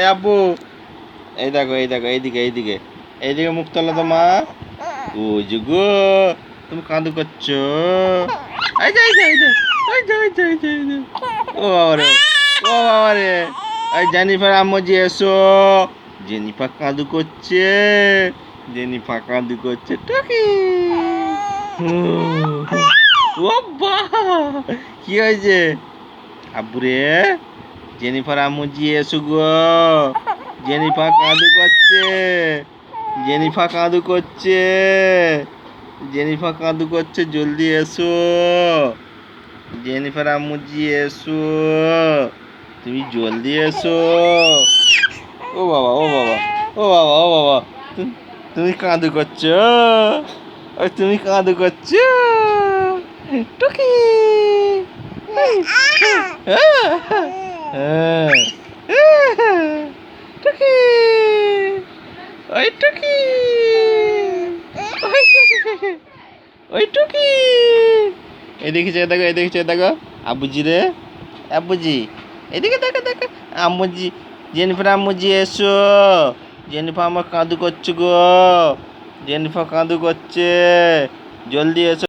এ আব্বু, এই দেখো এই দেখো, এইদিকে এইদিকে এইদিকে মুখ তোলো তো মা। ও গো, তুমি কাঁদু করছ। এই যে এই যে এই যে এই যে এই যে এই যে ও বাবা রে, ও বাবা রে। এই জেনিফার আম্মজি, এসো। জেনিফা কাঁদু করছে, জেনিফা কাঁদু করছে, টকি। ও বা কি হয়েছে? আব্বুরে জেনিফার আম্মুজি এসো গো। জেনিফা কাঁদু করছে। জেনিফা কাঁদু করছে। জেনিফা কাঁদু করছে জলদি এসো। জেনিফার আম্মুজি এসো। তুমি জলদি এসো। ও বাবা ও বাবা ও বাবা ও বাবা। তুমি কাঁদু করছ? ওই তুমি কাঁদু করছ? টুকি। টুকি ওই টুকি ওই টুকি এদিকে চেয়ে দেখো এদিকে চেয়ে দেখো আবুজি রে, আবুজি। এদিকে দেখো দেখো আম্মুজি, জেনিফার আম্মুজি, এসো। জেনিফার আমার কাঁদু করছে গো। জেনিফার কাঁদু করছে। জলদি এসো।